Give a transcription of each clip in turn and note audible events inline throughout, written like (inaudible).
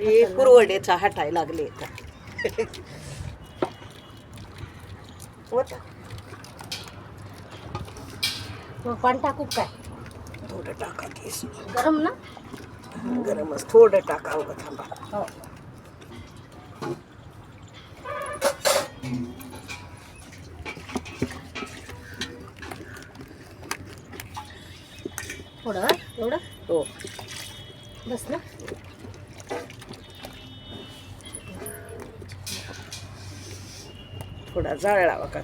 हे कुरवडेचा हटाय लागले होता मग पाणी टाकू काय? थोडं टाका केस गरम ना? गरमच थोडं टाका उगं थांबा. हो. थोडं एवढं? हो. बस ना. थोडा जाळावा का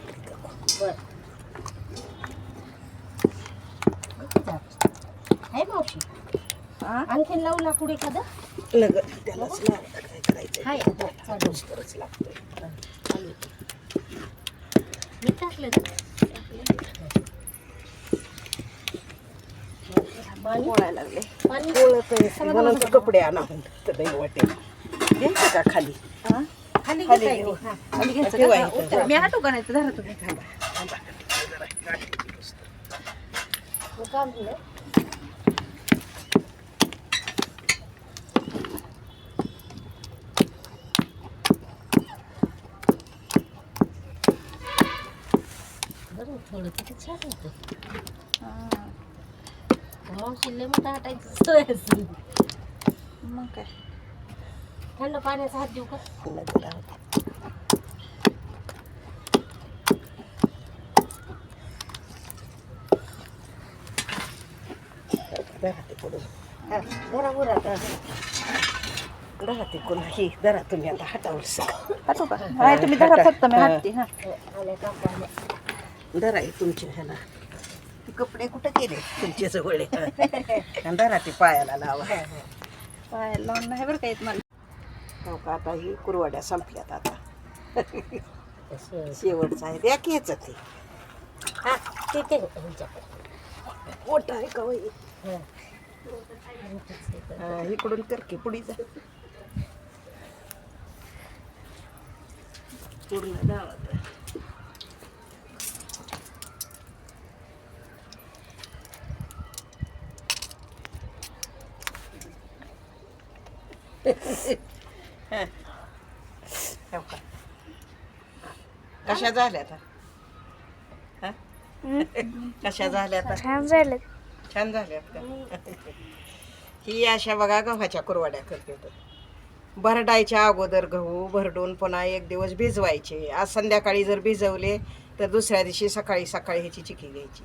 मावशी. आणखीन लावू लाकूड एखादं? लग त्यालाच काय करायचं लागतंय. मी टाकलं पाणी? पोळायला लागले. कपडे आणा नाही वाटेल घ्यायचं का खाली? खाली खाली घेता घेऊ. येईल. हा. खाली घ्यायचं का? उतर. मी हाटू का नाही तर धरा तुम्ही मग काय म्हणलं? बरं, थोडं किती छान होतं मावशीला मोठा हटायचं सोय असेल. मग काय थंड पाण्याचा हात देऊ का? ते. हा, कोण ही धरा तुम्ही आता हातावर सगळं. हाटू का? हाय तुम्ही धरा फक्त मी हाटते हा. हो, आल्या का पाण्या धरा हे तुमच्या ह्याला ते कपडे कुठं गेले? तुमचे आणि धरा ते पायाला लावा. पाय लावून नाही बरं का येत मला. हो का? आता ही कुरवाड्या संपल्यात आता. शेवटचं आहे. द्या की ह्याचं ते. हा, तिथे. मोठं आहे का होई हा. हा, इकडून कर की पुढी जा. पूर्ण गावात (laughs) (laughs) हो का? कशा झाल्या आता? हा? (laughs) कशा झाल्या आता? छान झालं छान झाल्यात का? (laughs) ही अशा बघा गव्हाच्या कुरवाड्या करते तर भरडायच्या अगोदर गहू भरडून पुन्हा एक दिवस भिजवायचे. आज संध्याकाळी जर भिजवले तर दुसऱ्या दिवशी सकाळी सकाळी ह्याची चिकी घ्यायची.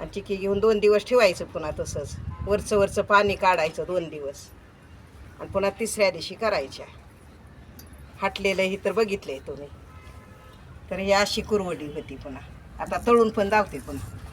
आणि चिकी घेऊन दोन दिवस ठेवायचं पुन्हा तसंच. वरचं वरचं पाणी काढायचं दोन दिवस. आणि पुन्हा तिसऱ्या दिवशी करायच्या. हाटलेलं ही तर बघितलंय तुम्ही. तर ही अशी कुरवडी होती पुन्हा. आता तळून पण धावते पुन्हा.